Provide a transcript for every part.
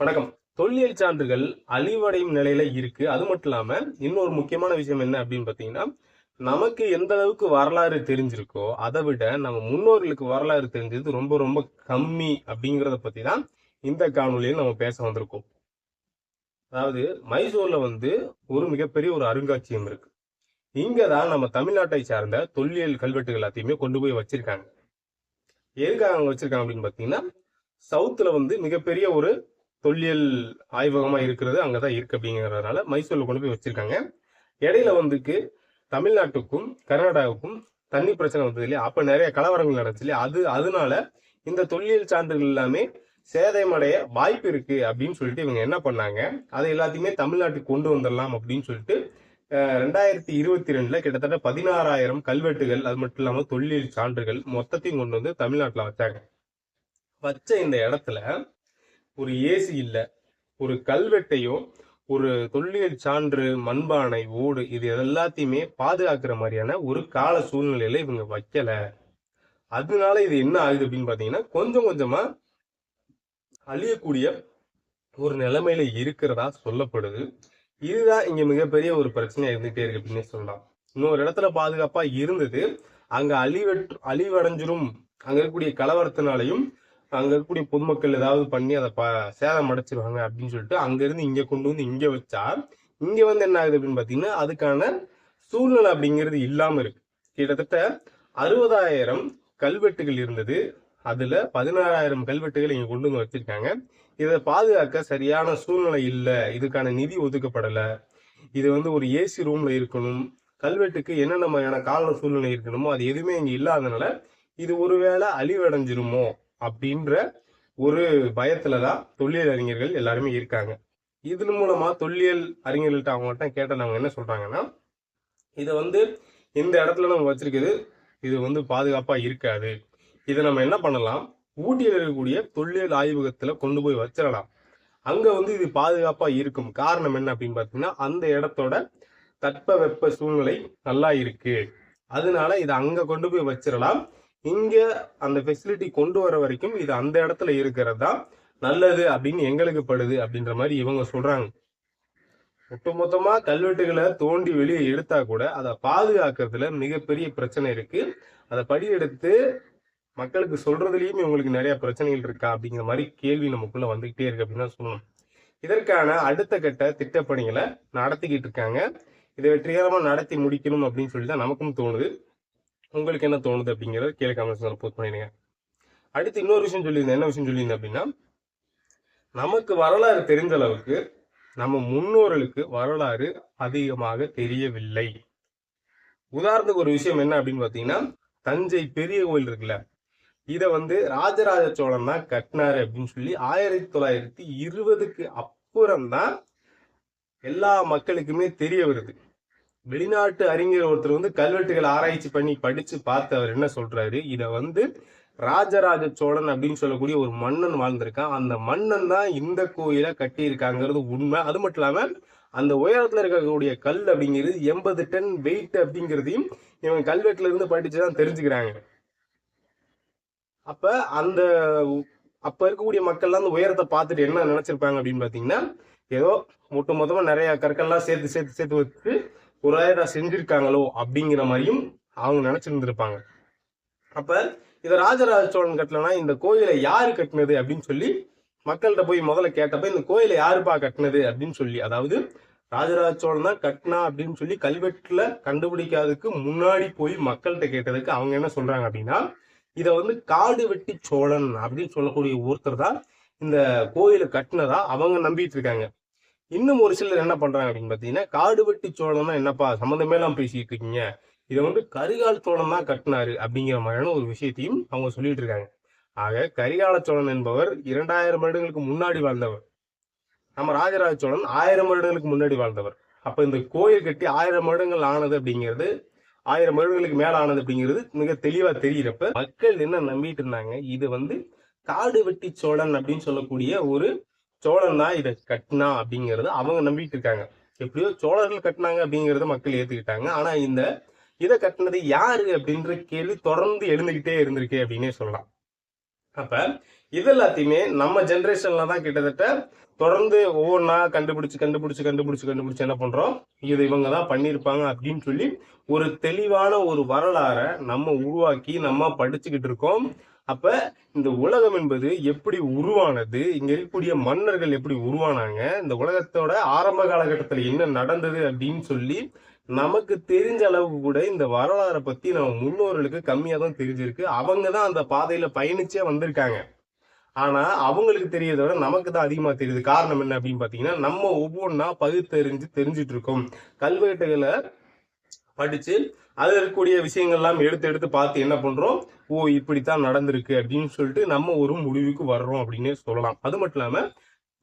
வணக்கம். தொல்லியல் சான்றுகள் அழிவடையும் நிலையில இருக்கு. அது மட்டும் இல்லாம இன்னொரு முக்கியமான விஷயம் என்ன அப்படின்னு பாத்தீங்கன்னா நமக்கு எந்த அளவுக்கு வரலாறு தெரிஞ்சிருக்கோ அதை விட நம்ம முன்னோர்களுக்கு வரலாறு தெரிஞ்சது ரொம்ப ரொம்ப கம்மி அப்படிங்கறத பத்தி தான் இந்த காணொலியில் நம்ம பேச வந்திருக்கோம். அதாவது மைசூர்ல வந்து ஒரு மிகப்பெரிய ஒரு அருங்காட்சியகம் இருக்கு. இங்கதான் நம்ம தமிழ்நாட்டை சார்ந்த தொல்லியல் கல்வெட்டுகள் எல்லாத்தையுமே கொண்டு போய் வச்சிருக்காங்க. எதுக்காக அவங்க வச்சிருக்காங்க அப்படின்னு பாத்தீங்கன்னா சவுத்துல வந்து மிகப்பெரிய ஒரு தொல்லியல் ஆய்வகமா இருக்கிறது அங்கதான் இருக்கு அப்படிங்கறதுனால மைசூர்ல கொண்டு போய் வச்சிருக்காங்க. இடையில வந்துக்கு தமிழ்நாட்டுக்கும் கர்நாடகாவுக்கும் தண்ணி பிரச்சனை வந்தது இல்லையா? அப்ப நிறைய கலவரங்கள் நடந்துச்சு இல்லையா? அது அதனால இந்த தொல்லியல் சான்றுகள் எல்லாமே சேதமடைய வாய்ப்பு இருக்கு அப்படின்னு சொல்லிட்டு இவங்க என்ன பண்ணாங்க? அதை எல்லாத்தையுமே தமிழ்நாட்டுக்கு கொண்டு வந்துடலாம் அப்படின்னு சொல்லிட்டு ரெண்டாயிரத்தி இருபத்தி ரெண்டுல கிட்டத்தட்ட பதினாறாயிரம் கல்வெட்டுகள் அது மட்டும் இல்லாம தொல்லியல் சான்றுகள் மொத்தத்தையும் கொண்டு வந்து தமிழ்நாட்டுல வச்சாங்க. வச்ச இந்த இடத்துல ஒரு ஏசி இல்ல ஒரு கல்வெட்டையோ ஒரு தொல்லியல் சான்று மண்பானை ஓடு இது எல்லாத்தையுமே பாதுகாக்கிற மாதிரியான ஒரு கால சூழ்நிலையில இவங்க வைக்கல. அதனால இது என்ன ஆகுது அப்படின்னு பாத்தீங்கன்னா கொஞ்சம் கொஞ்சமா அழியக்கூடிய ஒரு நிலைமையில இருக்கிறதா சொல்லப்படுது. இதுதான் இங்க மிகப்பெரிய ஒரு பிரச்சனையா இருந்துகிட்டே இருக்கு அப்படின்னு சொல்லலாம். இன்னொரு இடத்துல பாதுகாப்பா இருந்தது அங்க அழிவற்று அழிவடைஞ்சிரும் அங்க இருக்கக்கூடிய கலவரத்தினாலையும் அங்க இருக்கக்கூடிய பொதுமக்கள் ஏதாவது பண்ணி அதை ப சேதம் அடைச்சிருவாங்க அப்படின்னு சொல்லிட்டு அங்க இருந்து இங்க கொண்டு வந்து இங்க வச்சா இங்க வந்து என்ன ஆகுது அப்படின்னு பாத்தீங்கன்னா அதுக்கான சூழ்நிலை அப்படிங்கிறது இல்லாம இருக்கு. கிட்டத்தட்ட அறுபதாயிரம் கல்வெட்டுகள் இருந்தது. அதுல பதினாறாயிரம் கல்வெட்டுகள் இங்க கொண்டு வந்து வச்சிருக்காங்க. இதை பாதுகாக்க சரியான சூழ்நிலை இல்லை. இதுக்கான நிதி ஒதுக்கப்படல. இது வந்து ஒரு ஏசி ரூம்ல இருக்கணும். கல்வெட்டுக்கு என்னென்ன மாதிரியான கால சூழ்நிலை இருக்கணுமோ அது எதுவுமே இங்க இல்லாதனால இது ஒருவேளை அழிவடைஞ்சிருமோ? அப்படின்ற ஒரு பயத்துல தான் தொல்லியல் அறிஞர்கள் எல்லாருமே இருக்காங்க. இதன் மூலமா தொல்லியல் அறிஞர்கள்ட்ட அவங்கள்ட்ட கேட்டவங்க அவங்க என்ன சொல்றாங்கன்னா இதை வந்து இந்த இடத்துல நம்ம வச்சிருக்கிறது இது வந்து பாதுகாப்பா இருக்காது. இதை நம்ம என்ன பண்ணலாம்? ஊட்டியில் இருக்கக்கூடிய தொல்லியல் ஆய்வகத்துல கொண்டு போய் வச்சிடலாம். அங்க வந்து இது பாதுகாப்பா இருக்கும். காரணம் என்ன அப்படின்னு பாத்தீங்கன்னா அந்த இடத்தோட தட்பவெப்ப சூழ்நிலை நல்லா இருக்கு. அதனால இதை அங்க கொண்டு போய் வச்சிடலாம். இங்க அந்த ஃபெசிலிட்டி கொண்டு வர வரைக்கும் இது அந்த இடத்துல இருக்கிறது தான் நல்லது அப்படின்னு எங்களுக்கு படுது அப்படின்ற மாதிரி இவங்க சொல்றாங்க. ஒட்டுமொத்தமா கல்வெட்டுகளை தோண்டி வெளியே எடுத்தா கூட அதை பாதுகாக்கிறதுல மிகப்பெரிய பிரச்சனை இருக்கு. அதை படி எடுத்து மக்களுக்கு சொல்றதுலயும் இவங்களுக்கு நிறைய பிரச்சனைகள் இருக்கா அப்படிங்கிற மாதிரி கேள்வி நமக்குள்ள வந்துகிட்டே இருக்கு அப்படின்னு தான் சொல்லணும். இதற்கான அடுத்த கட்ட திட்டப்பணிகளை நடத்திக்கிட்டு இருக்காங்க. இதை வெற்றிகரமா நடத்தி முடிக்கணும் அப்படின்னு சொல்லி தான் நமக்கும் தோணுது. உங்களுக்கு என்ன தோணுது அப்படிங்கிறத கீழே கமெண்ட்ஸ் போஸ்ட் பண்ணிடுங்க. அடுத்து இன்னொரு விஷயம் சொல்லியிருந்தேன். என்ன விஷயம் சொல்லியிருந்தேன் அப்படின்னா நமக்கு வரலாறு தெரிஞ்ச அளவுக்கு நம்ம முன்னோர்களுக்கு வரலாறு அதிகமாக தெரியவில்லை. உதாரணத்துக்கு ஒரு விஷயம் என்ன அப்படின்னு பார்த்தீங்கன்னா தஞ்சை பெரிய கோயில் இருக்குல்ல இதை வந்து ராஜராஜ சோழன் தான் கட்டினாரு அப்படின்னு சொல்லி ஆயிரத்தி தொள்ளாயிரத்தி இருபதுக்கு அப்புறம் தான் எல்லா மக்களுக்குமே தெரிய வருது. வெளிநாட்டு அறிஞர் ஒருத்தர் வந்து கல்வெட்டுகள் ஆராய்ச்சி பண்ணி படிச்சு பார்த்து அவர் என்ன சொல்றாரு? இதை வந்து ராஜராஜ சோழன் அப்படின்னு சொல்லக்கூடிய ஒரு மன்னன் வாழ்ந்திருக்கான். அந்த மன்னன் தான் இந்த கோயிலை கட்டியிருக்காங்கிறது உண்மை. அது மட்டும் இல்லாம அந்த உயரத்துல இருக்கக்கூடிய கல் அப்படிங்கிறது எண்பது டன் வெயிட் அப்படிங்கிறதையும் இவங்க கல்வெட்டுல இருந்து படிச்சுதான் தெரிஞ்சுக்கிறாங்க. அப்ப அந்த அப்ப இருக்கக்கூடிய மக்கள்லாம் அந்த உயரத்தை பார்த்துட்டு என்ன நினைச்சிருப்பாங்க அப்படின்னு பாத்தீங்கன்னா ஏதோ ஒட்டு மொத்தமா நிறைய கற்கள்லாம் சேர்த்து சேர்த்து சேர்த்து வச்சு ஒரு ஆயிரம் செஞ்சிருக்காங்களோ அப்படிங்கிற மாதிரியும் அவங்க நினைச்சிருந்திருப்பாங்க. அப்ப இத ராஜராஜ சோழன் கட்டலனா இந்த கோயிலை யாரு கட்டினது அப்படின்னு சொல்லி மக்கள்கிட்ட போய் முதல்ல கேட்டப்ப இந்த கோயிலை யாருப்பா கட்டினது அப்படின்னு சொல்லி அதாவது ராஜராஜ சோழன் தான் கட்டினா அப்படின்னு சொல்லி கல்வெட்டுல கண்டுபிடிக்காததுக்கு முன்னாடி போய் மக்கள்கிட்ட கேட்டதுக்கு அவங்க என்ன சொல்றாங்க அப்படின்னா இத வந்து காடு வெட்டி சோழன் அப்படின்னு சொல்லக்கூடிய ஒருத்தர் தான் இந்த கோயிலை கட்டினதா அவங்க நம்பிட்டு இருக்காங்க. இன்னும் ஒரு சிலர் என்ன பண்றாங்க அப்படின்னு பாத்தீங்கன்னா காடு வெட்டி தான் என்னப்பா சம்மந்தமே எல்லாம் பேசிட்டு இருக்கீங்க. இதை வந்து கரிகால் சோழன் தான் கட்டினாரு அப்படிங்கிற மாதிரியான ஒரு விஷயத்தையும் அவங்க சொல்லிட்டு இருக்காங்க. ஆக கரிகால சோழன் என்பவர் இரண்டாயிரம் வருடங்களுக்கு முன்னாடி வாழ்ந்தவர். நம்ம ராஜராஜ சோழன் ஆயிரம் வருடங்களுக்கு முன்னாடி வாழ்ந்தவர். அப்ப இந்த கோயில் கட்டி ஆயிரம் வருடங்கள் ஆனது அப்படிங்கிறது ஆயிரம் வருடங்களுக்கு மேல ஆனது அப்படிங்கிறது மிக தெளிவா தெரியிறப்ப மக்கள் என்ன நம்பிட்டு இருந்தாங்க இது வந்து காடு வெட்டி சோழன் அப்படின்னு சொல்லக்கூடிய ஒரு சோழன் தான் இதை கட்டினா அப்படிங்கிறது அவங்க நம்பிட்டு இருக்காங்க எப்படியோ சோழர்கள் கட்டினாங்க அப்படிங்கறத மக்கள் ஏத்துக்கிட்டாங்க. ஆனா இந்த இதை கட்டினது யாரு அப்படின்ற கேள்வி தொடர்ந்து எழுந்துகிட்டே இருந்திருக்கு அப்படின்னே சொல்லலாம். அப்ப இது எல்லாத்தையுமே நம்ம ஜென்ரேஷன்ல தான் கிட்டத்தட்ட தொடர்ந்து ஒவ்வொன்றா கண்டுபிடிச்சு கண்டுபிடிச்சு கண்டுபிடிச்சு கண்டுபிடிச்சு என்ன பண்றோம்? இது இவங்க தான் பண்ணியிருப்பாங்க அப்படின்னு சொல்லி ஒரு தெளிவான ஒரு வரலாறை நம்ம உருவாக்கி நம்ம படிச்சுக்கிட்டு இருக்கோம். அப்ப இந்த உலகம் என்பது எப்படி உருவானது? இங்க இருக்கக்கூடிய மன்னர்கள் எப்படி உருவானாங்க? இந்த உலகத்தோட ஆரம்ப காலகட்டத்தில் என்ன நடந்தது அப்படின்னு சொல்லி நமக்கு தெரிஞ்ச அளவுக்கு கூட இந்த வரலாறை பத்தி நம்ம முன்னோர்களுக்கு கம்மியா தான் தெரிஞ்சிருக்கு. அவங்க தான் அந்த பாதையில பயணிச்சே வந்திருக்காங்க. ஆனா அவங்களுக்கு தெரியறத விட நமக்கு தான் அதிகமா தெரியுது. காரணம் என்ன அப்படின்னு பாத்தீங்கன்னா நம்ம ஒவ்வொன்றா பகுத்தறிஞ்சு தெரிஞ்சிட்டு இருக்கோம். கல்வெட்டுகளை படித்து அதில் இருக்கக்கூடிய விஷயங்கள்லாம் எடுத்து எடுத்து பார்த்து என்ன பண்ணுறோம் ஓ இப்படித்தான் நடந்திருக்கு அப்படின்னு சொல்லிட்டு நம்ம ஒரு முடிவுக்கு வர்றோம் அப்படின்னே சொல்லலாம். அது மட்டும் இல்லாமல்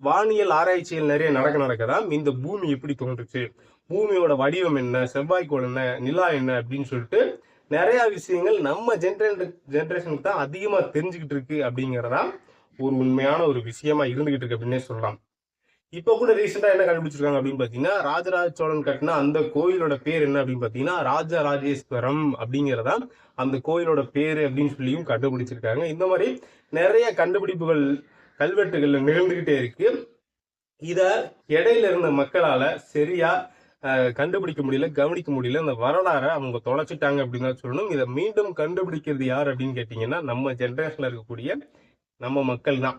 வானியல் ஆராய்ச்சிகள் நிறைய நடக்க நடக்கதான் இந்த பூமி எப்படி தோன்றுச்சு? பூமியோட வடிவம் என்ன? செவ்வாய்க்கோள் என்ன? நிலா என்ன? அப்படின்னு சொல்லிட்டு நிறைய விஷயங்கள் நம்ம ஜென்ரே ஜென்ரேஷனுக்கு தான் அதிகமாக தெரிஞ்சுக்கிட்டு இருக்கு அப்படிங்கிறதான் ஒரு உண்மையான ஒரு விஷயமா இருந்துகிட்டு இருக்கு அப்படின்னே சொல்லலாம். இப்போ கூட ரீசெண்டா என்ன கண்டுபிடிச்சிருக்காங்க அப்படின்னு பாத்தீங்கன்னா ராஜராஜ சோழன் கட்டின அந்த கோயிலோட பேர் என்ன அப்படின்னு பாத்தீங்கன்னா ராஜராஜேஸ்வரம் அப்படிங்கிறதா அந்த கோயிலோட பேரு அப்படின்னு சொல்லியும் கண்டுபிடிச்சிருக்காங்க. இந்த மாதிரி நிறைய கண்டுபிடிப்புகள் கல்வெட்டுகள்ல நிகழ்ந்துகிட்டே இருக்கு. இத இடையில இருந்த மக்களால சரியா கண்டுபிடிக்க முடியல கவனிக்க முடியல. இந்த வரலாறை அவங்க தொலைச்சிட்டாங்க அப்படின்னு தான் சொல்லணும். இதை மீண்டும் கண்டுபிடிக்கிறது யார் அப்படின்னு கேட்டீங்கன்னா நம்ம ஜென்ரேஷன்ல இருக்கக்கூடிய நம்ம மக்கள் தான்.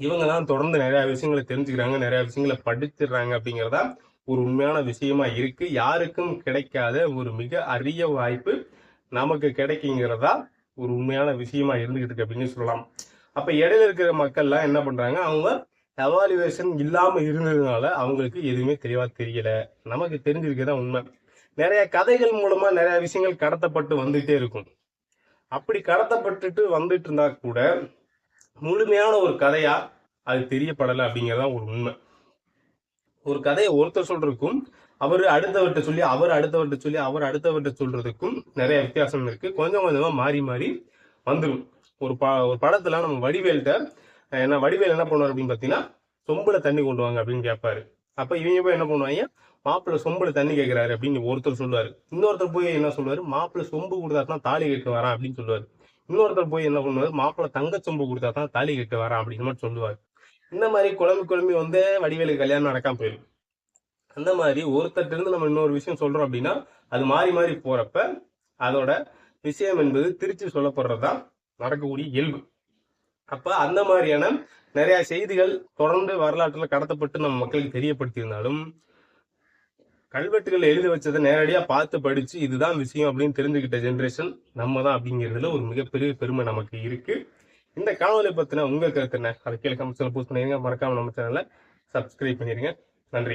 இவங்க தான் தொடர்ந்து நிறைய விஷயங்களை தெரிஞ்சுக்கிறாங்க நிறைய விஷயங்களை படிச்சிடுறாங்க அப்படிங்கிறதா ஒரு உண்மையான விஷயமா இருக்கு. யாருக்கும் கிடைக்காத ஒரு மிக அரிய வாய்ப்பு நமக்கு கிடைக்குங்கிறதா ஒரு உண்மையான விஷயமா இருந்துகிட்டு இருக்கு அப்படின்னு சொல்லலாம். அப்ப இடையில இருக்கிற மக்கள்லாம் என்ன பண்றாங்க? அவங்க எவாலுவேஷன் இல்லாம இருந்ததுனால அவங்களுக்கு எதுவுமே தெளிவா தெரியல. நமக்கு தெரிஞ்சிருக்கதா உண்மை. நிறைய கதைகள் மூலமா நிறைய விஷயங்கள் கடத்தப்பட்டு வந்துட்டே இருக்கும். அப்படி கடத்தப்பட்டுட்டு வந்துட்டு இருந்தா கூட முழுமையான ஒரு கதையா அது தெரியப்படலை அப்படிங்கறதுதான் ஒரு உண்மை. ஒரு கதையை ஒருத்தர் சொல்றதுக்கும் அவர் அடுத்தவர்கிட்ட சொல்லி அவர் அடுத்தவர்கிட்ட சொல்லி அவர் அடுத்தவர்கிட்ட சொல்றதுக்கும் நிறைய வித்தியாசம் இருக்கு. கொஞ்சம் கொஞ்சமா மாறி மாறி வந்துடும் ஒரு ப ஒரு படத்துல நம்ம வடிவேல்கிட்ட என்ன வடிவேல் என்ன பண்ணுவார் அப்படின்னு பாத்தீங்கன்னா சொம்புல தண்ணி கொண்டு வாங்க அப்படின்னு கேட்பாரு அப்ப இவங்க போய் என்ன பண்ணுவாங்க மாப்பிள்ள சொம்புல தண்ணி கேட்கிறாரு அப்படின்னு ஒருத்தர் சொல்லுவாரு. இன்னொருத்தர் போய் என்ன சொல்லுவாரு மாப்பிள்ள சொம்பு கொடுத்தாருன்னா தான் தாலி கட்ட வரான் அப்படின்னு சொல்லுவாரு. இன்னொருத்தர் போய் என்ன பண்ணுவார்? மாப்பிள்ளை தங்கச்சொம்பு கொடுத்தா தான் தாலி கட்டு வரான் அப்படின்னு மாதிரி சொல்லுவார். இந்த மாதிரி குழம்பு குழம்பி வந்து வடிவேலுக்கு கல்யாணம் நடக்காம போயிடும் அந்த மாதிரி ஒருத்தர்ட்ட இருந்து நம்ம இன்னொரு விஷயம் சொல்றோம் அப்படின்னா அது மாறி மாறி போறப்ப அதோட விஷயம் என்பது திருச்சி சொல்லப்படுறதுதான் நடக்கக்கூடிய இயல்பு. அப்ப அந்த மாதிரியான நிறைய செய்திகள் தொடர்ந்து வரலாற்றுல கடத்தப்பட்டு நம்ம மக்களுக்கு தெரியப்படுத்தியிருந்தாலும் கல்வெட்டுகள் எழுதி வச்சதை நேரடியா பார்த்து படிச்சு இதுதான் விஷயம் அப்படின்னு தெரிஞ்சுக்கிட்ட ஜென்ரேஷன் நம்ம தான் அப்படிங்கிறதுல ஒரு மிகப்பெரிய பெருமை நமக்கு இருக்கு. இந்த காணொலி பத்தின உங்க கருத்து என்ன? அதை கீழே கமெண்ட்ஸ்ல போஸ்ட் பண்ணிடுங்க மறக்காமல் நம்ம சேனலை சப்ஸ்கிரைப் பண்ணிடுங்க நன்றி.